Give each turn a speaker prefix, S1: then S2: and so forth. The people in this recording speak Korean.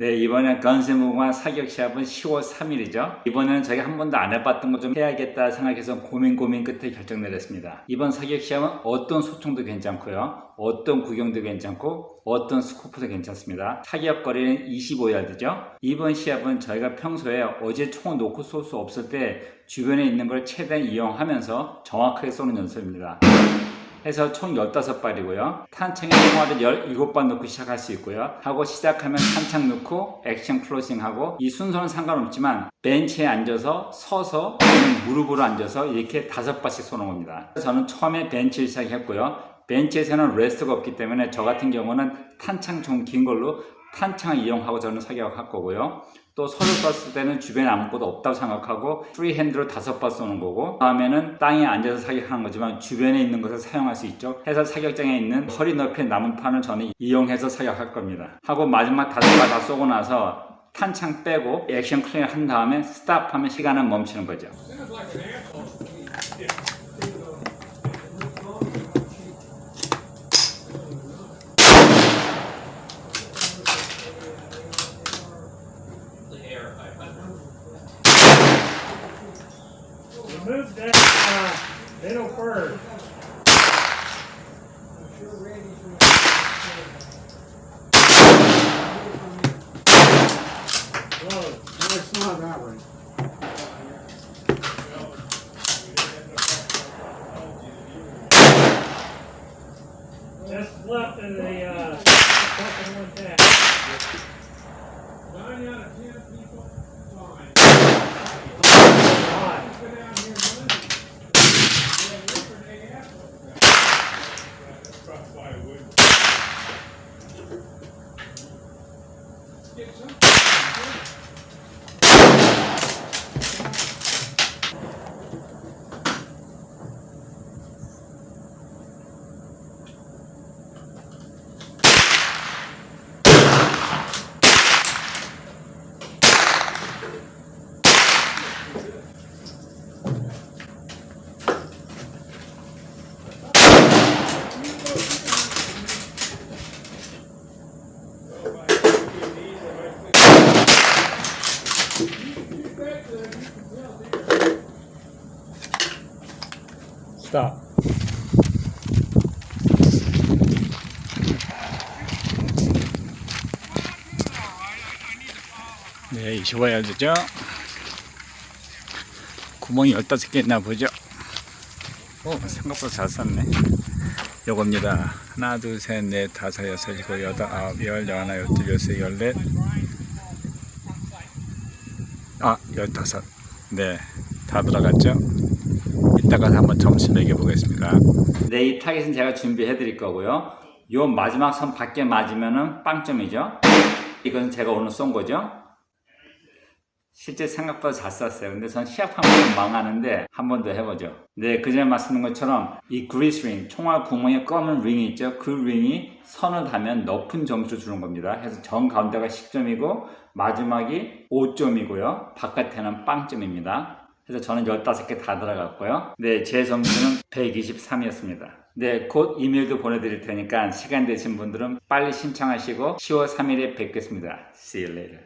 S1: 네, 이번엔 건세무관 사격 시합은 10월 3일이죠. 이번에는 저희가 한 번도 안 해봤던 거 좀 해야겠다 생각해서 고민 고민 끝에 결정 내렸습니다. 이번 사격 시합은 어떤 소총도 괜찮고요. 어떤 구경도 괜찮고 어떤 스코프도 괜찮습니다. 사격 거리는 25야드죠. 이번 시합은 저희가 평소에 어제 총을 놓고 쏠 수 없을 때 주변에 있는 걸 최대한 이용하면서 정확하게 쏘는 연습입니다. 해서 총 15발이고요. 탄창에 총알을 17발 넣고 시작할 수 있고요. 하고 시작하면 탄창 넣고 액션 클로징 하고 이 순서는 상관없지만 벤치에 앉아서 서서 무릎으로 앉아서 이렇게 다섯 발씩 쏘는 겁니다. 저는 처음에 벤치를 시작했고요. 벤치에서는 레스트가 없기 때문에 저 같은 경우는 탄창 좀 긴 걸로 탄창을 이용하고 저는 사격을 할 거고요. 또 서로 쐈을 때는 주변에 아무것도 없다고 생각하고 프리핸드로 다섯 발 쏘는 거고 다음에는 땅에 앉아서 사격하는 거지만 주변에 있는 것을 사용할 수 있죠. 해서 사격장에 있는 허리 높이의 나무판을 저는 이용해서 사격할 겁니다. 하고 마지막 다섯 발다 쏘고 나서 탄창 빼고 액션 클리어 한 다음에 스탑하면 시간은 멈추는 거죠.
S2: Remove that uh,
S3: it's not that.
S2: Just left of the uh,
S3: Jackson.
S2: Stop.
S1: 네, 25야드죠. 구멍이 15개 있나 보죠. 오, 생각보다 잘 쌌네. 요겁니다. 하나, 둘, 셋, 넷, 다섯, 여섯, 일곱, 여덟, 아홉, 열, 열하나, 열둘, 열세, 열넷. 아, 열다섯. 네, 다 들어갔죠? 이따가 한번 점수 매겨 보겠습니다. 네, 이 타겟은 제가 준비해 드릴 거고요. 요 마지막 선 밖에 맞으면은 빵점이죠. 이건 제가 오늘 쏜 거죠. 실제 생각보다 잘 쐈어요. 근데 전 시합하면 망하는데 한 번 더 해보죠. 네, 그 전에 말씀드린 것처럼 이 그리스 링, 총알 구멍에 검은 링이 있죠. 그 링이 선을 닿으면 높은 점수 주는 겁니다. 그래서 정 가운데가 10점이고 마지막이 5점이고요. 바깥에는 빵점입니다. 그래서 저는 15개 다 들어갔고요. 네, 제 점수는 123이었습니다. 네, 곧 이메일도 보내드릴 테니까 시간 되신 분들은 빨리 신청하시고 10월 3일에 뵙겠습니다. See you later.